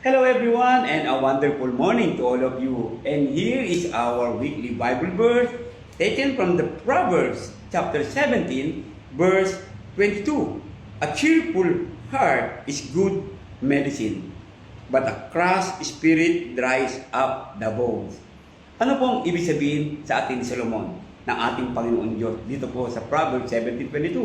Hello everyone and a wonderful morning to all of you. And here is our weekly Bible verse taken from the Proverbs chapter 17 verse 22. A cheerful heart is good medicine, but a crushed spirit dries up the bones. Ano pong ibig sabihin sa atin ni Solomon ng ating Panginoon Diyos dito po sa Proverbs 17.22?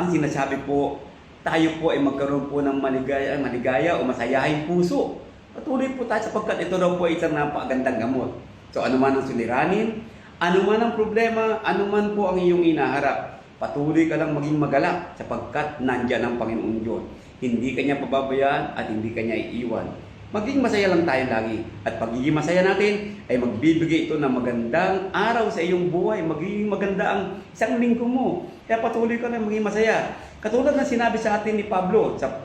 Ang sinasabi po, tayo po ay magkaroon po ng maligaya, maligaya o masayahing puso. Patuloy po tayo sapagkat ito daw po ay isang napakagandang gamot. So ano man ang suliranin, ano man ang problema, ano man po ang iyong inaharap, patuloy ka lang maging magalak sapagkat nandyan ang Panginoon Diyos. Hindi kanya pababayaan at hindi kanya iiwan. Maging masaya lang tayo lagi. At pagiging masaya natin ay magbibigay ito ng magandang araw sa iyong buhay. Magiging maganda ang isang linggo mo. Kaya patuloy ka lang maging masaya. Katulad ng sinabi sa atin ni Pablo sa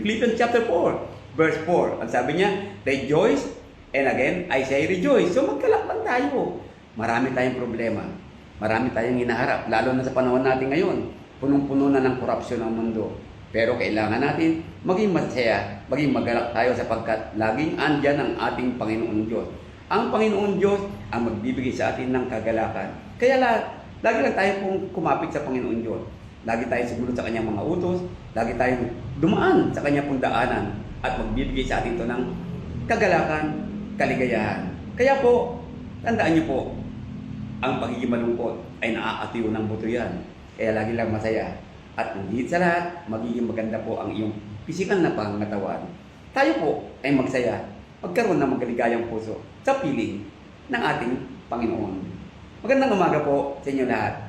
Philippians chapter 4, verse 4. Ang sabi niya, rejoice, and again, I say rejoice. So magkalak lang tayo. Marami tayong problema. Marami tayong hinaharap, lalo na sa panahon natin ngayon. Punong-puno na ng korupsyon ang mundo. Pero kailangan natin maging masaya, maging magalak tayo sapagkat laging andyan ang ating Panginoon Diyos. Ang Panginoon Diyos ang magbibigay sa atin ng kagalakan. Kaya la, lagi lang tayo pong kumapit sa Panginoon Diyos. Lagi tayo sumunod sa kanyang mga utos, lagi tayong dumaan sa kanyang pong daanan at magbibigay sa atin ito ng kagalakan, kaligayahan. Kaya po, tandaan niyo po, ang pagiging malungkot ay naaatiw ng buto yan. Kaya lagi lang masaya. At higit sa lahat, magiging maganda po ang iyong pisikal na pangangatawan. Tayo po ay magsaya, magkaroon ng magaligayang puso sa piling ng ating Panginoon. Magandang umaga po sa inyo lahat.